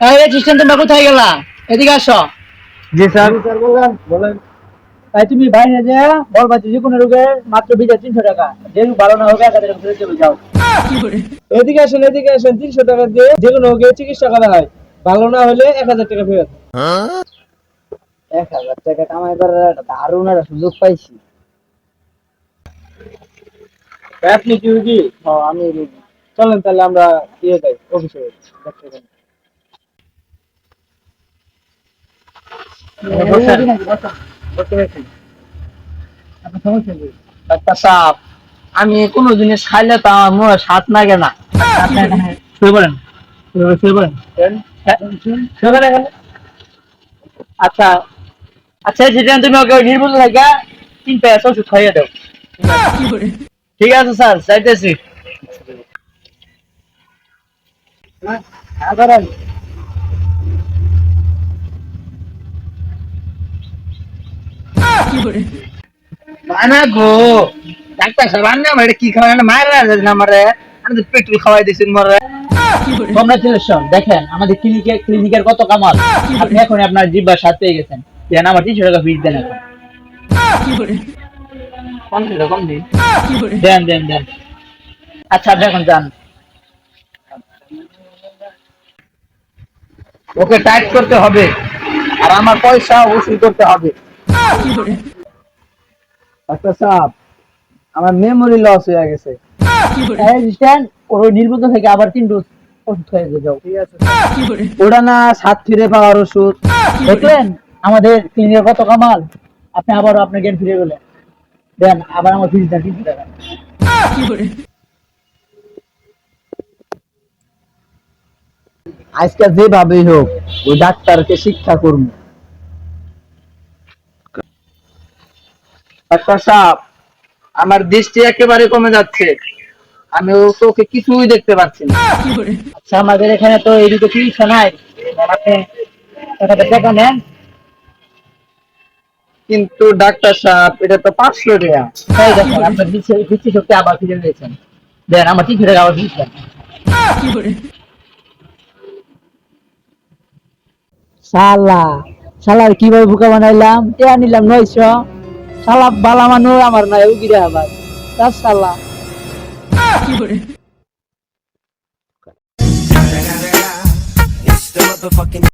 তোমরা কোথায় গেলা? এদিকে আসো। জি স্যার। বলেন। তাই তুমি বাইরে যে যে কোনো রোগের মাত্র বিজা তিনশো টাকা। যে রোগ ভালো না হবে এক হাজার টাকা ফেরত দেবে যাও। এদিকে আসেন এদিকে আসেন তিনশো টাকা দিয়ে যে কোনো রোগের চিকিৎসা করা হয়। ভালো না হলে এক হাজার টাকা ফেরত। এক হাজার টাকা কামাই করার একটা দারুণ একটা সুযোগ পাইছি। আপনি কি রুগী? ও, আমি রোগী। চলেন তাহলে আমরা দিয়ে যাই অফিসে আমি কোনো জিনিস খাইলে তো আমার মুখে স্বাদ লাগে না হ্যাঁ। আচ্ছা আচ্ছা যেটা তুমি ওকে নির্বল থাকে তিন পেয়ে ওষুধ খাইয়ে দাও ঠিক আছে স্যার চাইতেছি হ্যাঁ করেন গো। ডাক্তার সাহেব আন্না আমার এটা কি খাওয়াই মায়ের না আমারে? আমি তো পেট্রোল খাওয়াই দিয়েছেন মরে। কংগ্রাচুলেশন দেখেন আমাদের ক্লিনিকে ক্লিনিকের কত কামাল। আপনি এখন আপনার জিব্বার সাথে পেয়ে গেছেন। দেন আমার তিনশো টাকা ফিস দেন এখন। কম দিন। দেন দেন দেন। আচ্ছা আপনি এখন যান। ওকে টাইট করতে হবে। আর আমার পয়সা ওসুল করতে হবে। সাহেব আমার মেমোরি লস হয়ে গেছে। নির্বন্ধ থেকে আবার তিন ডোজ ওষুধ খেয়ে যাও। ঠিক আছে। ওটা না সাত ফিরে পাওয়ার ওষুধ। দেখলেন আমাদের ক্লিনিকের কত কামাল? আপনি আবারও আপনার জ্ঞান ফিরে গেলেন। দেন আবার আমার দেন। টাকা আজকে যেভাবেই হোক ওই ডাক্তারকে শিক্ষা করব। ডাক্তার সাহেব আমার দৃষ্টি একেবারে কমে যাচ্ছে। আমি ও চোখে কিছুই দেখতে পাচ্ছি না। আচ্ছা আমাদের এখানে তো এইদিকে চিকিৎসা নাই। আপনি নেন। কিন্তু ডাক্তার সাহেব, এটা তো পাঁচশো টাকা। এই দেখেন, আপনার দৃষ্টি শক্তি আবার ফিরে দিয়েছেন দেন, আমার তিনশো টাকা আবার দেন শালা, শালার কীভাবে বোকা বানাইলাম? টেয়া নিলাম নয়শো। শালা বালা মানুষ আমার নাই উগিরে আবার। তার শালা